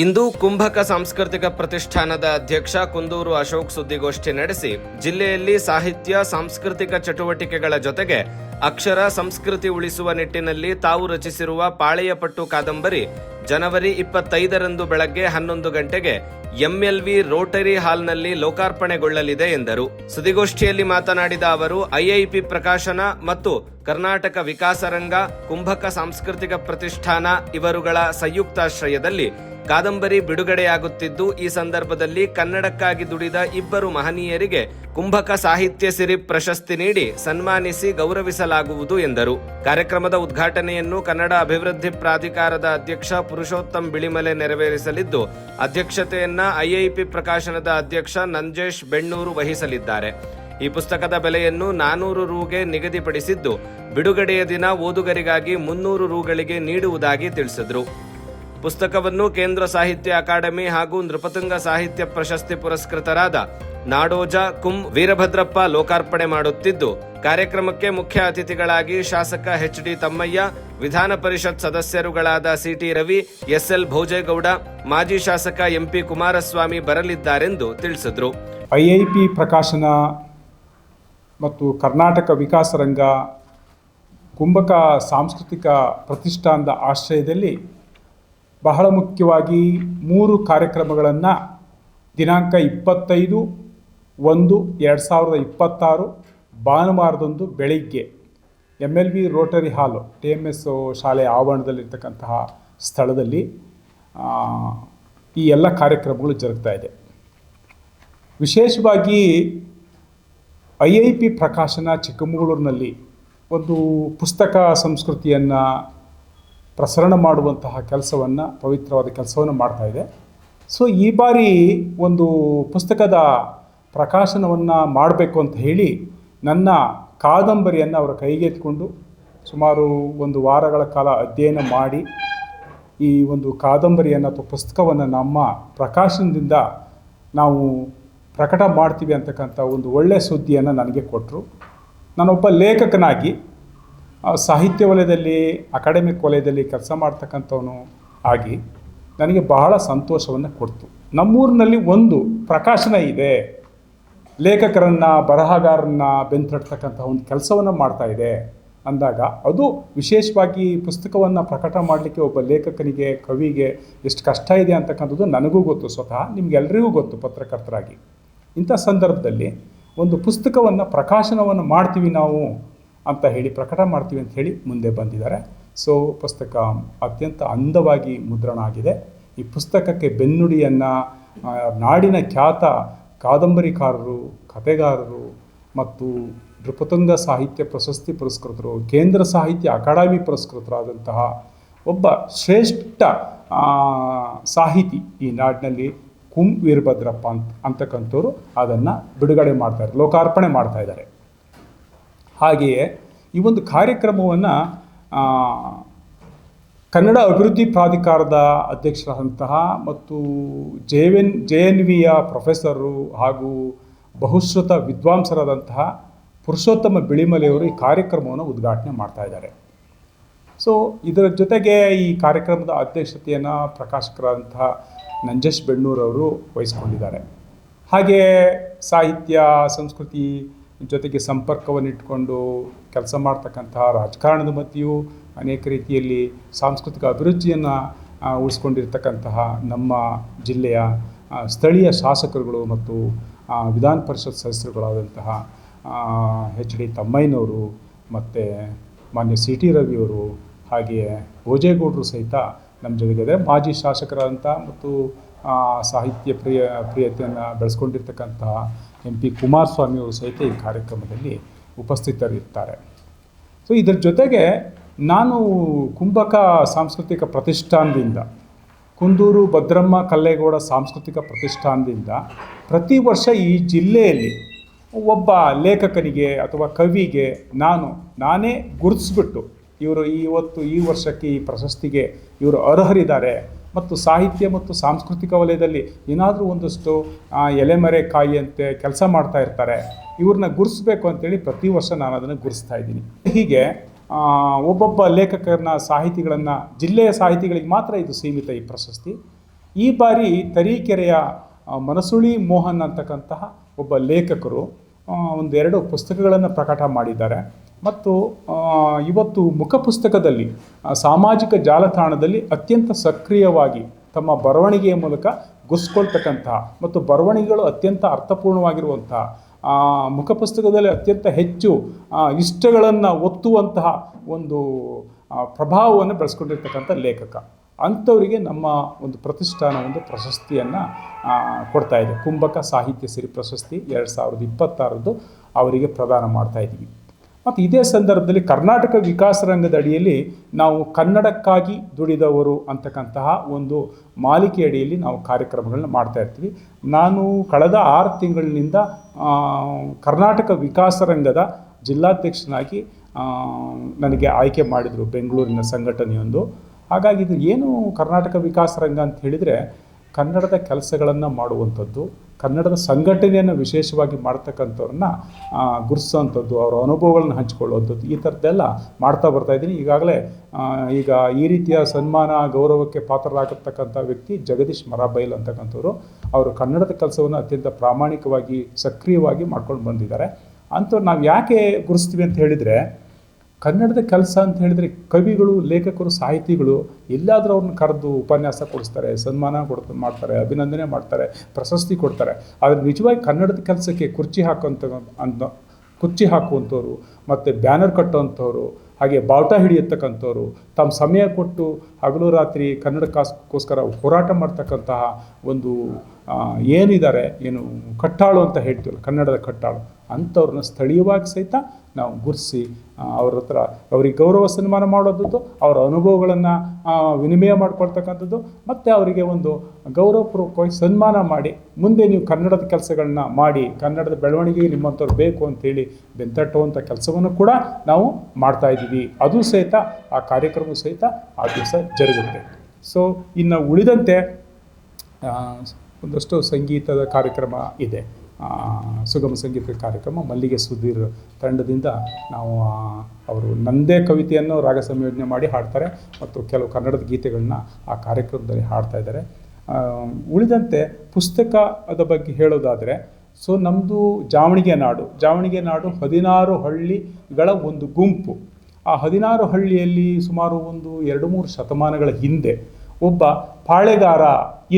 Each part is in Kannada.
ಇಂದು ಕುಂಭಕ ಸಾಂಸ್ಕೃತಿಕ ಪ್ರತಿಷ್ಠಾನದ ಅಧ್ಯಕ್ಷ ಕುಂದೂರು ಅಶೋಕ್ ಸುದ್ದಿಗೋಷ್ಠಿ ನಡೆಸಿ ಜಿಲ್ಲೆಯಲ್ಲಿ ಸಾಹಿತ್ಯ, ಸಾಂಸ್ಕೃತಿಕ ಚಟುವಟಿಕೆಗಳ ಜೊತೆಗೆ ಅಕ್ಷರ ಸಂಸ್ಕೃತಿ ಉಳಿಸುವ ನಿಟ್ಟಿನಲ್ಲಿ ತಾವು ರಚಿಸಿರುವ ಪಾಳೆಯಪಟ್ಟು ಕಾದಂಬರಿ ಜನವರಿ ಇಪ್ಪತ್ತೈದರಂದು ಬೆಳಗ್ಗೆ ಹನ್ನೊಂದು ಗಂಟೆಗೆ ಎಂಎಲ್ವಿ ರೋಟರಿ ಹಾಲ್ನಲ್ಲಿ ಲೋಕಾರ್ಪಣೆಗೊಳ್ಳಲಿದೆ ಎಂದರು. ಸುದ್ದಿಗೋಷ್ಠಿಯಲ್ಲಿ ಮಾತನಾಡಿದ ಅವರು, ಐಐಪಿ ಪ್ರಕಾಶನ ಮತ್ತು ಕರ್ನಾಟಕ ವಿಕಾಸರಂಗ ಕುಂಭಕ ಸಾಂಸ್ಕೃತಿಕ ಪ್ರತಿಷ್ಠಾನ, ಇವರುಗಳ ಸಂಯುಕ್ತಾಶ್ರಯದಲ್ಲಿ ಕಾದಂಬರಿ ಬಿಡುಗಡೆಯಾಗುತ್ತಿದ್ದು, ಈ ಸಂದರ್ಭದಲ್ಲಿ ಕನ್ನಡಕ್ಕಾಗಿ ದುಡಿದ ಇಬ್ಬರು ಮಹನೀಯರಿಗೆ ಕುಂಭಕ ಸಾಹಿತ್ಯ ಸಿರಿ ಪ್ರಶಸ್ತಿ ನೀಡಿ ಸನ್ಮಾನಿಸಿ ಗೌರವಿಸಲಾಗುವುದು ಎಂದರು. ಕಾರ್ಯಕ್ರಮದ ಉದ್ಘಾಟನೆಯನ್ನು ಕನ್ನಡ ಅಭಿವೃದ್ಧಿ ಪ್ರಾಧಿಕಾರದ ಅಧ್ಯಕ್ಷ ಪುರುಷೋತ್ತಮ್ ಬಿಳಿಮಲೆ ನೆರವೇರಿಸಲಿದ್ದು, ಅಧ್ಯಕ್ಷತೆಯನ್ನ ಐಐಪಿ ಪ್ರಕಾಶನದ ಅಧ್ಯಕ್ಷ ನಂಜೇಶ್ ಬೆಣ್ಣೂರು ವಹಿಸಲಿದ್ದಾರೆ. ಈ ಪುಸ್ತಕದ ಬೆಲೆಯನ್ನು ನಾನೂರು ರೂಗೆ ನಿಗದಿಪಡಿಸಿದ್ದು, ಬಿಡುಗಡೆಯ ದಿನ ಓದುಗರಿಗಾಗಿ ಮುನ್ನೂರು ರೂಗಳಿಗೆ ನೀಡುವುದಾಗಿ ತಿಳಿಸಿದರು. ಪುಸ್ತಕವನ್ನು ಕೇಂದ್ರ ಸಾಹಿತ್ಯ ಅಕಾಡೆಮಿ ಹಾಗೂ ನೃಪತುಂಗ ಸಾಹಿತ್ಯ ಪ್ರಶಸ್ತಿ ಪುರಸ್ಕೃತರಾದ ನಾಡೋಜ ಕುಂ ವೀರಭದ್ರಪ್ಪ ಲೋಕಾರ್ಪಣೆ ಮಾಡುತ್ತಿದ್ದು, ಕಾರ್ಯಕ್ರಮಕ್ಕೆ ಮುಖ್ಯ ಅತಿಥಿಗಳಾಗಿ ಶಾಸಕ ಎಚ್ ಡಿ ತಮ್ಮಯ್ಯ, ವಿಧಾನ ಪರಿಷತ್ ಸದಸ್ಯರುಗಳಾದ C T Ravi, S L Bhojegowda, ಮಾಜಿ ಶಾಸಕ ಎಂಪಿ ಕುಮಾರಸ್ವಾಮಿ ಬರಲಿದ್ದಾರೆಂದು ತಿಳಿಸಿದರು. ಐಐಪಿ ಪ್ರಕಾಶನ ಮತ್ತು ಕರ್ನಾಟಕ ವಿಕಾಸ ರಂಗ ಕುಂಭಕ ಸಾಂಸ್ಕೃತಿಕ ಪ್ರತಿಷ್ಠಾನದ ಆಶ್ರಯದಲ್ಲಿ ಬಹಳ ಮುಖ್ಯವಾಗಿ ಮೂರು ಕಾರ್ಯಕ್ರಮಗಳನ್ನು ದಿನಾಂಕ ಇಪ್ಪತ್ತೈದು, ಒಂದು, ಎರಡು ಸಾವಿರದ ಇಪ್ಪತ್ತಾರು, ಭಾನುವಾರದಂದು ಬೆಳಿಗ್ಗೆ M L V rotary hall T M S ಶಾಲೆಯ ಆವರಣದಲ್ಲಿರ್ತಕ್ಕಂತಹ ಸ್ಥಳದಲ್ಲಿ ಈ ಎಲ್ಲ ಕಾರ್ಯಕ್ರಮಗಳು ಜರುಗ್ತಾ ಇದೆ. ವಿಶೇಷವಾಗಿ ಐ ಐ ಪಿ ಪ್ರಕಾಶನ ಚಿಕ್ಕಮಗಳೂರಿನಲ್ಲಿ ಒಂದು ಪುಸ್ತಕ ಸಂಸ್ಕೃತಿಯನ್ನು ಪ್ರಸರಣ ಮಾಡುವಂತಹ ಕೆಲಸವನ್ನು ಪವಿತ್ರವಾದ ಕೆಲಸವನ್ನು ಇದೆ. ಸೊ ಈ ಬಾರಿ ಒಂದು ಪುಸ್ತಕದ ಪ್ರಕಾಶನವನ್ನು ಮಾಡಬೇಕು ಅಂತ ಹೇಳಿ ನನ್ನ ಕಾದಂಬರಿಯನ್ನು ಅವರ ಕೈಗೆತ್ಕೊಂಡು ಸುಮಾರು ಒಂದು ವಾರಗಳ ಕಾಲ ಅಧ್ಯಯನ ಮಾಡಿ ಈ ಒಂದು ಕಾದಂಬರಿಯನ್ನು ಅಥವಾ ಪುಸ್ತಕವನ್ನು ನಮ್ಮ ಪ್ರಕಾಶನದಿಂದ ನಾವು ಪ್ರಕಟ ಮಾಡ್ತೀವಿ ಅಂತಕ್ಕಂಥ ಒಂದು ಒಳ್ಳೆಯ ಸುದ್ದಿಯನ್ನು ನನಗೆ ಕೊಟ್ಟರು ನಾನೊಬ್ಬ ಲೇಖಕನಾಗಿ ಸಾಹಿತ್ಯ ವಲಯದಲ್ಲಿ ಅಕಾಡೆಮಿಕ್ ವಲಯದಲ್ಲಿ ಕೆಲಸ ಮಾಡ್ತಕ್ಕಂಥವನು ಆಗಿ ನನಗೆ ಬಹಳ ಸಂತೋಷವನ್ನು ಕೊಡ್ತು. ನಮ್ಮೂರಿನಲ್ಲಿ ಒಂದು ಪ್ರಕಾಶನ ಇದೆ. ಲೇಖಕರನ್ನು ಬರಹಗಾರರನ್ನ ಬೆಂತಡ್ತಕ್ಕಂಥ ಒಂದು ಕೆಲಸವನ್ನು ಮಾಡ್ತಾ ಇದೆ ಅಂದಾಗ ಅದು ವಿಶೇಷವಾಗಿ ಪುಸ್ತಕವನ್ನು ಪ್ರಕಟ ಮಾಡಲಿಕ್ಕೆ ಒಬ್ಬ ಲೇಖಕನಿಗೆ, ಕವಿಗೆ ಎಷ್ಟು ಕಷ್ಟ ಇದೆ ಅಂತಕ್ಕಂಥದ್ದು ನನಗೂ ಗೊತ್ತು. ಸ್ವತಃ ನಿಮಗೆಲ್ಲರಿಗೂ ಗೊತ್ತು ಪತ್ರಕರ್ತರಾಗಿ. ಇಂಥ ಸಂದರ್ಭದಲ್ಲಿ ಒಂದು ಪುಸ್ತಕವನ್ನು ಪ್ರಕಾಶನವನ್ನು ಮಾಡ್ತೀವಿ ನಾವು. ಅಂತ ಹೇಳಿ ಪ್ರಕಟ ಮಾಡ್ತೀವಿ ಅಂತ ಹೇಳಿ ಮುಂದೆ ಬಂದಿದ್ದಾರೆ. ಸೊ ಪುಸ್ತಕ ಅತ್ಯಂತ ಅಂದವಾಗಿ ಮುದ್ರಣ ಆಗಿದೆ. ಈ ಪುಸ್ತಕಕ್ಕೆ ಬೆನ್ನುಡಿಯನ್ನು ನಾಡಿನ ಖ್ಯಾತ ಕಾದಂಬರಿಕಾರರು, ಕಥೆಗಾರರು ಮತ್ತು ನೃಪತುಂಗ ಸಾಹಿತ್ಯ ಪ್ರಶಸ್ತಿ ಪುರಸ್ಕೃತರು, ಕೇಂದ್ರ ಸಾಹಿತ್ಯ ಅಕಾಡೆಮಿ ಪುರಸ್ಕೃತರಾದಂತಹ ಒಬ್ಬ ಶ್ರೇಷ್ಠ ಸಾಹಿತಿ ಈ ನಾಡಿನಲ್ಲಿ ಕುಂ ವೀರಭದ್ರಪ್ಪ ಅಂತ, ಅಂತಕ್ಕಂಥವ್ರು ಅದನ್ನು ಬಿಡುಗಡೆ ಮಾಡ್ತಾರೆ ಲೋಕಾರ್ಪಣೆ ಮಾಡ್ತಾ ಇದ್ದಾರೆ. ಹಾಗೆಯೇ ಈ ಒಂದು ಕಾರ್ಯಕ್ರಮವನ್ನು ಕನ್ನಡ ಅಭಿವೃದ್ಧಿ ಪ್ರಾಧಿಕಾರದ ಅಧ್ಯಕ್ಷರಾದಂತಹ ಮತ್ತು ಜೆ ಎನ್ ಜೆ ಎನ್ ವಿಯ ಪ್ರೊಫೆಸರು ಹಾಗೂ ಬಹುಶ್ರುತ ವಿದ್ವಾಂಸರಾದಂತಹ ಪುರುಷೋತ್ತಮ ಬಿಳಿಮಲೆಯವರು ಈ ಕಾರ್ಯಕ್ರಮವನ್ನು ಉದ್ಘಾಟನೆ ಮಾಡ್ತಾ ಇದ್ದಾರೆ. ಸೊ ಇದರ ಜೊತೆಗೆ ಈ ಕಾರ್ಯಕ್ರಮದ ಅಧ್ಯಕ್ಷತೆಯನ್ನು ಪ್ರಕಾಶಕರಾದಂತಹ ನಂಜೇಶ್ ಬೆಣ್ಣೂರವರು ವಹಿಸ್ಕೊಂಡಿದ್ದಾರೆ. ಹಾಗೆ ಸಾಹಿತ್ಯ, ಸಂಸ್ಕೃತಿ ಜೊತೆಗೆ ಸಂಪರ್ಕವನ್ನು ಇಟ್ಕೊಂಡು ಕೆಲಸ ಮಾಡ್ತಕ್ಕಂತಹ ರಾಜಕಾರಣದ ಮಧ್ಯೆಯೂ ಅನೇಕ ರೀತಿಯಲ್ಲಿ ಸಾಂಸ್ಕೃತಿಕ ಅಭಿರುಚಿಯನ್ನು ಉಳಿಸ್ಕೊಂಡಿರ್ತಕ್ಕಂತಹ ನಮ್ಮ ಜಿಲ್ಲೆಯ ಸ್ಥಳೀಯ ಶಾಸಕರುಗಳು ಮತ್ತು ವಿಧಾನ ಪರಿಷತ್ ಸದಸ್ಯರುಗಳಾದಂತಹ ಎಚ್ ಡಿ ತಮ್ಮಯ್ಯನವರು ಮತ್ತು ಮಾನ್ಯ ಸಿ ಟಿ ರವಿಯವರು ಹಾಗೆಯೇ ಭೋಜೇಗೌಡರು ಸಹಿತ ನಮ್ಮ ಜೊತೆಗಿದೆ ಮಾಜಿ ಶಾಸಕರಾದಂಥ ಮತ್ತು ಸಾಹಿತ್ಯ ಪ್ರಿಯ, ಪ್ರಿಯತೆಯನ್ನು ಬೆಳೆಸ್ಕೊಂಡಿರ್ತಕ್ಕಂತಹ ಎಂ ಪಿ ಕುಮಾರಸ್ವಾಮಿಯವರು ಸಹಿತ ಈ ಕಾರ್ಯಕ್ರಮದಲ್ಲಿ ಉಪಸ್ಥಿತರಿರ್ತಾರೆ. ಸೊ ಇದರ ಜೊತೆಗೆ ನಾನು ಕುಂಭಕ ಸಾಂಸ್ಕೃತಿಕ ಪ್ರತಿಷ್ಠಾನದಿಂದ, ಕುಂದೂರು ಭದ್ರಮ್ಮ ಕಲ್ಲೇಗೌಡ ಸಾಂಸ್ಕೃತಿಕ ಪ್ರತಿಷ್ಠಾನದಿಂದ ಪ್ರತಿ ವರ್ಷ ಈ ಜಿಲ್ಲೆಯಲ್ಲಿ ಒಬ್ಬ ಲೇಖಕನಿಗೆ ಅಥವಾ ಕವಿಗೆ ನಾನು, ನಾನೇ ಗುರುತಿಸ್ಬಿಟ್ಟು ಇವರು ಇವತ್ತು ಈ ವರ್ಷಕ್ಕೆ ಈ ಪ್ರಶಸ್ತಿಗೆ ಇವರು ಅರ್ಹರಿದ್ದಾರೆ ಮತ್ತು ಸಾಹಿತ್ಯ ಮತ್ತು ಸಾಂಸ್ಕೃತಿಕ ವಲಯದಲ್ಲಿ ಏನಾದರೂ ಒಂದಷ್ಟು ಎಲೆಮರೆ ಕಾಯಿಯಂತೆ ಕೆಲಸ ಮಾಡ್ತಾ ಇರ್ತಾರೆ. ಇವ್ರನ್ನ ಗುರುಸ್ಬೇಕು ಅಂತೇಳಿ ಪ್ರತಿ ವರ್ಷ ನಾನು ಅದನ್ನು ಗುರುಸ್ತಾ ಇದ್ದೀನಿ. ಹೀಗೆ ಒಬ್ಬೊಬ್ಬ ಲೇಖಕರನ್ನ, ಸಾಹಿತಿಗಳನ್ನು, ಜಿಲ್ಲೆಯ ಸಾಹಿತಿಗಳಿಗೆ ಮಾತ್ರ ಇದು ಸೀಮಿತ ಈ ಪ್ರಶಸ್ತಿ. ಈ ಬಾರಿ ತರೀಕೆರೆಯ ಮನಸುಳಿ ಮೋಹನ್ ಅಂತಕ್ಕಂತಹ ಒಬ್ಬ ಲೇಖಕರು ಒಂದೆರಡು ಪುಸ್ತಕಗಳನ್ನು ಪ್ರಕಟ ಮಾಡಿದ್ದಾರೆ. ಮತ್ತು ಇವತ್ತು ಮುಖಪುಸ್ತಕದಲ್ಲಿ ಸಾಮಾಜಿಕ ಜಾಲತಾಣದಲ್ಲಿ ಅತ್ಯಂತ ಸಕ್ರಿಯವಾಗಿ ತಮ್ಮ ಬರವಣಿಗೆಯ ಮೂಲಕ ಗುಸ್ಕೊಳ್ತಕ್ಕಂತಹ ಮತ್ತು ಬರವಣಿಗೆಗಳು ಅತ್ಯಂತ ಅರ್ಥಪೂರ್ಣವಾಗಿರುವಂತಹ ಮುಖಪುಸ್ತಕದಲ್ಲಿ ಅತ್ಯಂತ ಹೆಚ್ಚು ಇಷ್ಟಗಳನ್ನು ಒತ್ತುವಂತಹ ಒಂದು ಪ್ರಭಾವವನ್ನು ಬೆಳೆಸ್ಕೊಂಡಿರ್ತಕ್ಕಂಥ ಲೇಖಕ. ಅಂಥವರಿಗೆ ನಮ್ಮ ಒಂದು ಪ್ರತಿಷ್ಠಾನ, ಒಂದು ಪ್ರಶಸ್ತಿಯನ್ನು ಕೊಡ್ತಾ ಇದೆ. ಕುಂಭಕ ಸಾಹಿತ್ಯ ಸಿರಿ ಪ್ರಶಸ್ತಿ ಎರಡು ಸಾವಿರದ ಇಪ್ಪತ್ತಾರದ್ದು ಅವರಿಗೆ ಪ್ರದಾನ ಮಾಡ್ತಾ ಇದ್ದೀವಿ. ಮತ್ತು ಇದೇ ಸಂದರ್ಭದಲ್ಲಿ ಕರ್ನಾಟಕ ವಿಕಾಸ ರಂಗದ ಅಡಿಯಲ್ಲಿ ನಾವು ಕನ್ನಡಕ್ಕಾಗಿ ದುಡಿದವರು ಅಂತಕ್ಕಂತಹ ಒಂದು ಮಾಲಿಕೆ ಅಡಿಯಲ್ಲಿ ನಾವು ಕಾರ್ಯಕ್ರಮಗಳನ್ನ ಮಾಡ್ತಾ ಇರ್ತೀವಿ. ನಾನು ಕಳೆದ ಆರು ತಿಂಗಳಿನಿಂದ ಕರ್ನಾಟಕ ವಿಕಾಸ ರಂಗದ ಜಿಲ್ಲಾಧ್ಯಕ್ಷನಾಗಿ ನನಗೆ ಆಯ್ಕೆ ಮಾಡಿದರು ಬೆಂಗಳೂರಿನ ಸಂಘಟನೆಯೊಂದು. ಹಾಗಾಗಿ ಇದು ಏನು ಕರ್ನಾಟಕ ವಿಕಾಸ ರಂಗ ಅಂತ ಹೇಳಿದರೆ ಕನ್ನಡದ ಕೆಲಸಗಳನ್ನು ಮಾಡುವಂಥದ್ದು, ಕನ್ನಡದ ಸಂಘಟನೆಯನ್ನು ವಿಶೇಷವಾಗಿ ಮಾಡ್ತಕ್ಕಂಥವ್ರನ್ನ ಗುರುಸೋವಂಥದ್ದು ಅವರ ಅನುಭವಗಳನ್ನ ಹಂಚಿಕೊಳ್ಳುವಂಥದ್ದು ಈ ಥರದ್ದೆಲ್ಲ ಮಾಡ್ತಾ ಬರ್ತಾ ಇದ್ದೀನಿ. ಈಗಾಗಲೇ ಈಗ ಈ ರೀತಿಯ ಸನ್ಮಾನ, ಗೌರವಕ್ಕೆ ಪಾತ್ರರಾಗಿರ್ತಕ್ಕಂಥ ವ್ಯಕ್ತಿ ಜಗದೀಶ್ ಮರಾಬೈಲ್ ಅಂತಕ್ಕಂಥವ್ರು. ಅವರು ಕನ್ನಡದ ಕೆಲಸವನ್ನು ಅತ್ಯಂತ ಪ್ರಾಮಾಣಿಕವಾಗಿ ಸಕ್ರಿಯವಾಗಿ ಮಾಡ್ಕೊಂಡು ಬಂದಿದ್ದಾರೆ. ಅಂಥವ್ರು ನಾವು ಯಾಕೆ ಗುರುಸ್ತೀವಿ ಅಂತ ಹೇಳಿದರೆ ಕನ್ನಡದ ಕೆಲಸ ಅಂತ ಹೇಳಿದರೆ ಕವಿಗಳು, ಲೇಖಕರು, ಸಾಹಿತಿಗಳು ಎಲ್ಲಾದರೂ ಅವ್ರನ್ನ ಕರೆದು ಉಪನ್ಯಾಸ ಕೊಡಿಸ್ತಾರೆ, ಸನ್ಮಾನ ಕೊಡ್ತ, ಮಾಡ್ತಾರೆ, ಅಭಿನಂದನೆ ಮಾಡ್ತಾರೆ, ಪ್ರಶಸ್ತಿ ಕೊಡ್ತಾರೆ. ಆದರೆ ನಿಜವಾಗಿ ಕನ್ನಡದ ಕೆಲಸಕ್ಕೆ ಕುರ್ಚಿ ಹಾಕೋಂಥ ಅಂತ ಕುರ್ಚಿ ಹಾಕುವಂಥವ್ರು ಮತ್ತು ಬ್ಯಾನರ್ ಕಟ್ಟುವಂಥವ್ರು, ಹಾಗೆ ಬಾವುಟ ಹಿಡಿಯತಕ್ಕಂಥವ್ರು, ತಮ್ಮ ಸಮಯ ಕೊಟ್ಟು ಹಗಲು ರಾತ್ರಿ ಕನ್ನಡಕ್ಕೋಸ್ಕರ ಹೋರಾಟ ಮಾಡ್ತಕ್ಕಂತಹ ಒಂದು ಏನಿದ್ದಾರೆ, ಏನು ಕಟ್ಟಾಳು ಅಂತ ಹೇಳ್ತೀವಲ್ಲ, ಕನ್ನಡದ ಕಟ್ಟಾಳು, ಅಂಥವ್ರನ್ನ ಸ್ಥಳೀಯವಾಗಿ ಸಹಿತ ನಾವು ಗುರುತಿಸಿ ಅವ್ರ ಹತ್ರ ಅವ್ರಿಗೆ ಗೌರವ ಸನ್ಮಾನ ಮಾಡೋದದ್ದು, ಅವರ ಅನುಭವಗಳನ್ನು ವಿನಿಮಯ ಮಾಡ್ಕೊಳ್ತಕ್ಕಂಥದ್ದು, ಮತ್ತು ಅವರಿಗೆ ಒಂದು ಗೌರವಪೂರ್ವಕವಾಗಿ ಸನ್ಮಾನ ಮಾಡಿ, ಮುಂದೆ ನೀವು ಕನ್ನಡದ ಕೆಲಸಗಳನ್ನ ಮಾಡಿ, ಕನ್ನಡದ ಬೆಳವಣಿಗೆಗೆ ನಿಮ್ಮಂಥವ್ರು ಬೇಕು ಅಂತೇಳಿ ಬೆಂತಟ್ಟುವಂಥ ಕೆಲಸವನ್ನು ಕೂಡ ನಾವು ಮಾಡ್ತಾ ಇದ್ದೀವಿ. ಅದು ಸಹಿತ, ಆ ಕಾರ್ಯಕ್ರಮ ಸಹಿತ ಆ ದಿವಸ ಜರುಗುತ್ತೆ. ಸೊ ಇನ್ನು ಉಳಿದಂತೆ ಒಂದಷ್ಟು ಸಂಗೀತದ ಕಾರ್ಯಕ್ರಮ ಇದೆ. ಸುಗಮ ಸಂಗೀತ ಕಾರ್ಯಕ್ರಮ ಮಲ್ಲಿಗೆ ಸುಧೀರ್ ತಂಡದಿಂದ ನಾವು ಅವರು ನಂದೇ ಕವಿತೆಯನ್ನು ರಾಗ ಸಂಯೋಜನೆ ಮಾಡಿ ಹಾಡ್ತಾರೆ ಮತ್ತು ಕೆಲವು ಕನ್ನಡದ ಗೀತೆಗಳನ್ನ ಆ ಕಾರ್ಯಕ್ರಮದಲ್ಲಿ ಹಾಡ್ತಾ ಇದ್ದಾರೆ. ಉಳಿದಂತೆ ಪುಸ್ತಕದ ಬಗ್ಗೆ ಹೇಳೋದಾದರೆ, ಸೊ ನಮ್ಮದು ಜಾವಣಿಗೆ ನಾಡು ಜಾವಣಿಗೆ ನಾಡು ಹದಿನಾರು ಹಳ್ಳಿಗಳ ಒಂದು ಗುಂಪು. ಆ ಹದಿನಾರು ಹಳ್ಳಿಯಲ್ಲಿ ಸುಮಾರು ಒಂದು ಎರಡು ಮೂರು ಶತಮಾನಗಳ ಹಿಂದೆ ಒಬ್ಬ ಪಾಳೆಗಾರ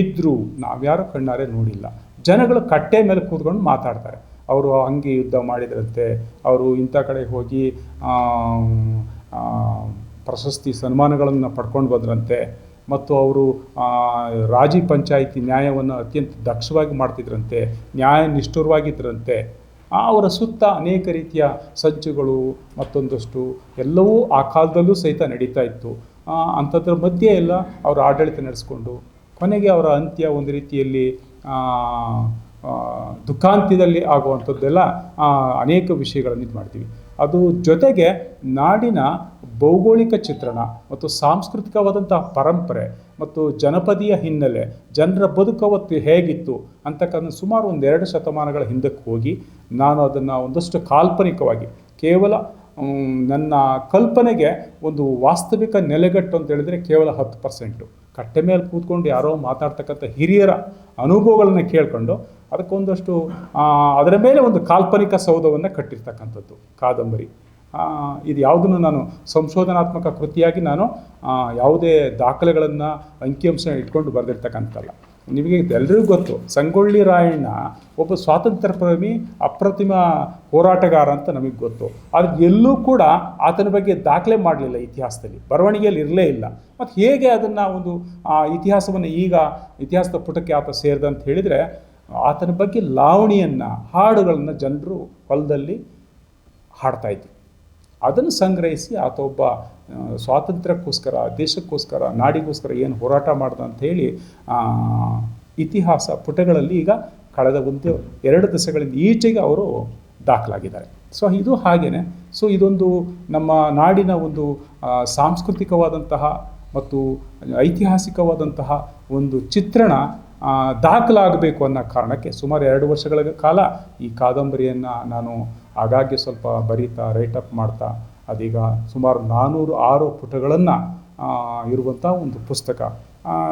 ಇದ್ದರೂ ನಾವ್ಯಾರು ಕಣ್ಣಾರೆ ನೋಡಿಲ್ಲ. ಜನಗಳು ಕಟ್ಟೆ ಮೇಲೆ ಕೂತ್ಕೊಂಡು ಮಾತಾಡ್ತಾರೆ. ಅವರು ಹಂಗೆ ಯುದ್ಧ ಮಾಡಿದ್ರಂತೆ, ಅವರು ಇಂಥ ಕಡೆ ಹೋಗಿ ಪ್ರಶಸ್ತಿ ಸನ್ಮಾನಗಳನ್ನು ಪಡ್ಕೊಂಡು ಬಂದ್ರಂತೆ. ಮತ್ತು ಅವರು ರಾಜಿ ಪಂಚಾಯಿತಿ ನ್ಯಾಯವನ್ನು ಅತ್ಯಂತ ದಕ್ಷವಾಗಿ ಮಾಡ್ತಿದ್ರಂತೆ ನ್ಯಾಯ ನಿಷ್ಠುರವಾಗಿದ್ದರಂತೆ ಅವರ ಸುತ್ತ ಅನೇಕ ರೀತಿಯ ಸಂಚುಗಳು ಮತ್ತೊಂದಷ್ಟು ಎಲ್ಲವೂ ಆ ಕಾಲದಲ್ಲೂ ಸಹಿತ ನಡೀತಾ ಇತ್ತು. ಅಂಥದ್ರ ಮಧ್ಯೆ ಎಲ್ಲ ಅವರು ಆಡಳಿತ ನಡೆಸ್ಕೊಂಡು, ಕೊನೆಗೆ ಅವರ ಅಂತ್ಯ ಒಂದು ರೀತಿಯಲ್ಲಿ ದುಃಖಾಂತ್ಯದಲ್ಲಿ ಆಗುವಂಥದ್ದೆಲ್ಲ ಅನೇಕ ವಿಷಯಗಳನ್ನು ಇದು ಮಾಡ್ತೀವಿ. ಅದು ಜೊತೆಗೆ ನಾಡಿನ ಭೌಗೋಳಿಕ ಚಿತ್ರಣ ಮತ್ತು ಸಾಂಸ್ಕೃತಿಕವಾದಂಥ ಪರಂಪರೆ ಮತ್ತು ಜನಪದೀಯ ಹಿನ್ನೆಲೆ, ಜನರ ಬದುಕವತ್ತು ಹೇಗಿತ್ತು ಅಂತಕ್ಕಂಥ ಸುಮಾರು ಒಂದೆರಡು ಶತಮಾನಗಳ ಹಿಂದಕ್ಕೆ ಹೋಗಿ ನಾನು ಅದನ್ನು ಒಂದಷ್ಟು ಕಾಲ್ಪನಿಕವಾಗಿ ಕೇವಲ ನನ್ನ ಕಲ್ಪನೆಗೆ ಒಂದು ವಾಸ್ತವಿಕ ನೆಲೆಗಟ್ಟು ಅಂತ ಹೇಳಿದರೆ ಕೇವಲ ಹತ್ತು ಪರ್ಸೆಂಟು. ಕಟ್ಟೆ ಮೇಲೆ ಕೂತ್ಕೊಂಡು ಯಾರೋ ಮಾತಾಡ್ತಕ್ಕಂಥ ಹಿರಿಯರ ಅನುಭವಗಳನ್ನ ಕೇಳಿಕೊಂಡು ಅದಕ್ಕೊಂದಷ್ಟು ಅದರ ಮೇಲೆ ಒಂದು ಕಾಲ್ಪನಿಕ ಸೌಧವನ್ನು ಕಟ್ಟಿರ್ತಕ್ಕಂಥದ್ದು, ಕಾದಂಬರಿ. ಇದು ಯಾವುದನ್ನು ನಾನು ಸಂಶೋಧನಾತ್ಮಕ ಕೃತಿಯಾಗಿ ನಾನು ಯಾವುದೇ ದಾಖಲೆಗಳನ್ನು ಅಂಕಿಅಂಶ ಇಟ್ಕೊಂಡು ಬರೆದಿರ್ತಕ್ಕಂಥಲ್ಲ. ನಿಮಗೆ ಎಲ್ಲರಿಗೂ ಗೊತ್ತು, ಸಂಗೊಳ್ಳಿ ರಾಯಣ್ಣ ಒಬ್ಬ ಸ್ವಾತಂತ್ರ್ಯ ಪ್ರೇಮಿ, ಅಪ್ರತಿಮ ಹೋರಾಟಗಾರ ಅಂತ ನಮಗೆ ಗೊತ್ತು. ಆದರೆ ಎಲ್ಲೂ ಕೂಡ ಆತನ ಬಗ್ಗೆ ದಾಖಲೆ ಮಾಡಲಿಲ್ಲ ಇತಿಹಾಸದಲ್ಲಿ, ಬರವಣಿಗೆಯಲ್ಲಿ ಇರಲೇ ಇಲ್ಲ. ಮತ್ತು ಹೇಗೆ ಅದನ್ನು ಒಂದು ಇತಿಹಾಸವನ್ನು ಈಗ ಇತಿಹಾಸದ ಪುಟಕ್ಕೆ ಆತ ಸೇರಿದ ಅಂತ ಹೇಳಿದರೆ, ಆತನ ಬಗ್ಗೆ ಲಾವಣಿಯನ್ನು, ಹಾಡುಗಳನ್ನು ಜನರು ಹೊಲದಲ್ಲಿ ಹಾಡ್ತಾಯಿದ್ರು ಅದನ್ನು ಸಂಗ್ರಹಿಸಿ ಆತ ಒಬ್ಬ ಸ್ವಾತಂತ್ರ್ಯಕ್ಕೋಸ್ಕರ, ದೇಶಕ್ಕೋಸ್ಕರ, ನಾಡಿಗೋಸ್ಕರ ಏನು ಹೋರಾಟ ಮಾಡ್ದ ಅಂತ ಹೇಳಿ ಇತಿಹಾಸ ಪುಟಗಳಲ್ಲಿ ಈಗ ಕಳೆದ ಒಂದು ಎರಡು ದಶಕಗಳಿಂದ ಈಚೆಗೆ ಅವರು ದಾಖಲಾಗಿದ್ದಾರೆ. ಸೊ, ಇದು ಹಾಗೇನೆ. ಸೊ, ಇದೊಂದು ನಮ್ಮ ನಾಡಿನ ಒಂದು ಸಾಂಸ್ಕೃತಿಕವಾದಂತಹ ಮತ್ತು ಐತಿಹಾಸಿಕವಾದಂತಹ ಒಂದು ಚಿತ್ರಣ ದಾಖಲಾಗಬೇಕು ಅನ್ನೋ ಕಾರಣಕ್ಕೆ ಸುಮಾರು ಎರಡು ವರ್ಷಗಳ ಕಾಲ ಈ ಕಾದಂಬರಿಯನ್ನು ನಾನು ಆಗಾಗ್ಗೆ ಸ್ವಲ್ಪ ಬರೀತಾ ರೈಟಪ್ ಮಾಡ್ತಾ ಅದೀಗ ಸುಮಾರು ನಾನ್ನೂರು ಆರು ಪುಟಗಳನ್ನು ಇರುವಂಥ ಒಂದು ಪುಸ್ತಕ.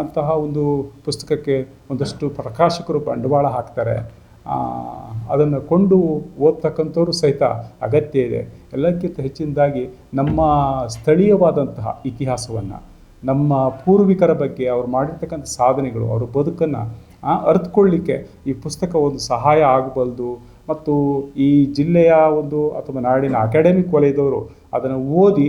ಅಂತಹ ಒಂದು ಪುಸ್ತಕಕ್ಕೆ ಒಂದಷ್ಟು ಪ್ರಕಾಶಕರು ಬಂಡವಾಳ ಹಾಕ್ತಾರೆ. ಅದನ್ನು ಕೊಂಡು ಓದ್ತಕ್ಕಂಥವ್ರು ಸಹಿತ ಅಗತ್ಯ ಇದೆ. ಎಲ್ಲಕ್ಕಿಂತ ಹೆಚ್ಚಿನದಾಗಿ ನಮ್ಮ ಸ್ಥಳೀಯವಾದಂತಹ ಇತಿಹಾಸವನ್ನು, ನಮ್ಮ ಪೂರ್ವಿಕರ ಬಗ್ಗೆ ಅವ್ರು ಮಾಡಿರ್ತಕ್ಕಂಥ ಸಾಧನೆಗಳು, ಅವರ ಬದುಕನ್ನು ಅರ್ಥಕೊಳ್ಳಿಕ್ಕೆ ಈ ಪುಸ್ತಕ ಒಂದು ಸಹಾಯ ಆಗಬಲ್ದು. ಮತ್ತು ಈ ಜಿಲ್ಲೆಯ ಒಂದು ಅಥವಾ ನಾಡಿನ ಅಕಾಡೆಮಿಕ್ ವಲಯದವರು ಅದನ್ನು ಓದಿ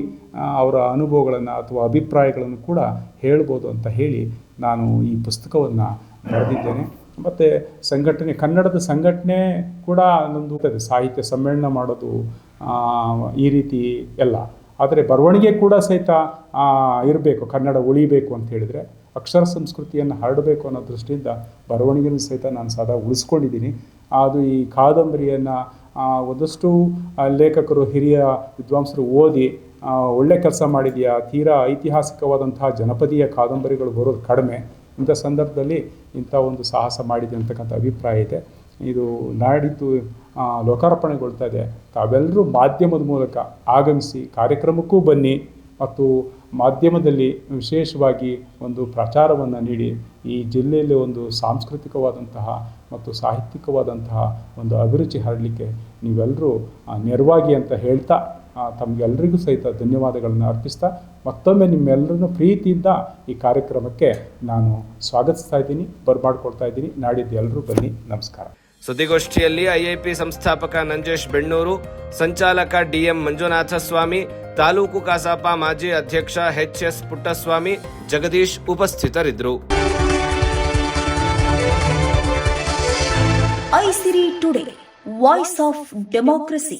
ಅವರ ಅನುಭವಗಳನ್ನು ಅಥವಾ ಅಭಿಪ್ರಾಯಗಳನ್ನು ಕೂಡ ಹೇಳ್ಬೋದು ಅಂತ ಹೇಳಿ ನಾನು ಈ ಪುಸ್ತಕವನ್ನು ಬರೆದಿದ್ದೇನೆ. ಮತ್ತು ಸಂಘಟನೆ, ಕನ್ನಡದ ಸಂಘಟನೆ ಕೂಡ ನಂದು ಇದೆ. ಸಾಹಿತ್ಯ ಸಮ್ಮೇಳನ ಮಾಡೋದು ಈ ರೀತಿ ಎಲ್ಲ. ಆದರೆ ಬರವಣಿಗೆ ಕೂಡ ಸಹಿತ ಇರಬೇಕು, ಕನ್ನಡ ಉಳಿಬೇಕು ಅಂತ ಹೇಳಿದರೆ ಅಕ್ಷರ ಸಂಸ್ಕೃತಿಯನ್ನು ಹರಡಬೇಕು ಅನ್ನೋ ದೃಷ್ಟಿಯಿಂದ ಬರವಣಿಗೆನೂ ಸಹಿತ ನಾನು ಸದಾ ಉಳಿಸ್ಕೊಂಡಿದ್ದೀನಿ. ಅದು ಈ ಕಾದಂಬರಿಯನ್ನು ಒಂದಷ್ಟು ಲೇಖಕರು, ಹಿರಿಯ ವಿದ್ವಾಂಸರು ಓದಿ ಒಳ್ಳೆ ಕೆಲಸ ಮಾಡಿದೆಯಾ? ತೀರಾ ಐತಿಹಾಸಿಕವಾದಂತಹ ಜನಪದೀಯ ಕಾದಂಬರಿಗಳು ಬರೋದು ಕಡಿಮೆ. ಇಂಥ ಸಂದರ್ಭದಲ್ಲಿ ಇಂಥ ಒಂದು ಸಾಹಸ ಮಾಡಿದೆ ಅಂತಕ್ಕಂಥ ಅಭಿಪ್ರಾಯ ಇದೆ. ಇದು ನಾಡಿದ್ದು ಲೋಕಾರ್ಪಣೆಗೊಳ್ತಾ ಇದೆ. ತಾವೆಲ್ಲರೂ ಮಾಧ್ಯಮದ ಮೂಲಕ ಆಗಮಿಸಿ ಕಾರ್ಯಕ್ರಮಕ್ಕೂ ಬನ್ನಿ ಮತ್ತು ಮಾಧ್ಯಮದಲ್ಲಿ ವಿಶೇಷವಾಗಿ ಒಂದು ಪ್ರಚಾರವನ್ನು ನೀಡಿ. ಈ ಜಿಲ್ಲೆಯಲ್ಲಿ ಒಂದು ಸಾಂಸ್ಕೃತಿಕವಾದಂತಹ ಮತ್ತು ಸಾಹಿತ್ಯಿಕವಾದಂತಹ ಒಂದು ಅಭಿರುಚಿ ಹರಡಲಿಕ್ಕೆ ನೀವೆಲ್ಲರೂ ನೆರವಾಗಿ ಅಂತ ಹೇಳ್ತಾ ತಮಗೆಲ್ಲರಿಗೂ ಸಹಿತ ಧನ್ಯವಾದಗಳನ್ನು ಅರ್ಪಿಸ್ತಾ, ಮತ್ತೊಮ್ಮೆ ನಿಮ್ಮೆಲ್ಲರನ್ನು ಪ್ರೀತಿಯಿಂದ ಈ ಕಾರ್ಯಕ್ರಮಕ್ಕೆ ನಾನು ಸ್ವಾಗತಿಸ್ತಾ ಇದ್ದೀನಿ, ಬರ್ಮಾಡ್ಕೊಳ್ತಾ ಇದ್ದೀನಿ. ನಾಡಿದ್ದು ಎಲ್ಲರೂ ಬನ್ನಿ. ನಮಸ್ಕಾರ. ಸುದ್ದಿಗೋಷ್ಠಿಯಲ್ಲಿ ಐಐಪಿ ಸಂಸ್ಥಾಪಕ ನಂಜೇಶ್ ಬೆಣ್ಣೂರು, ಸಂಚಾಲಕ ಡಿಎಂ ಮಂಜುನಾಥ ಸ್ವಾಮಿ ತಾಲೂಕು ಕಸಾಪ ಮಾಜಿ ಅಧ್ಯಕ್ಷ ಎಚ್ ಎಸ್ ಪುಟ್ಟಸ್ವಾಮಿ, ಜಗದೀಶ್ ಉಪಸ್ಥಿತರಿದ್ದರು. Isiri today voice of democracy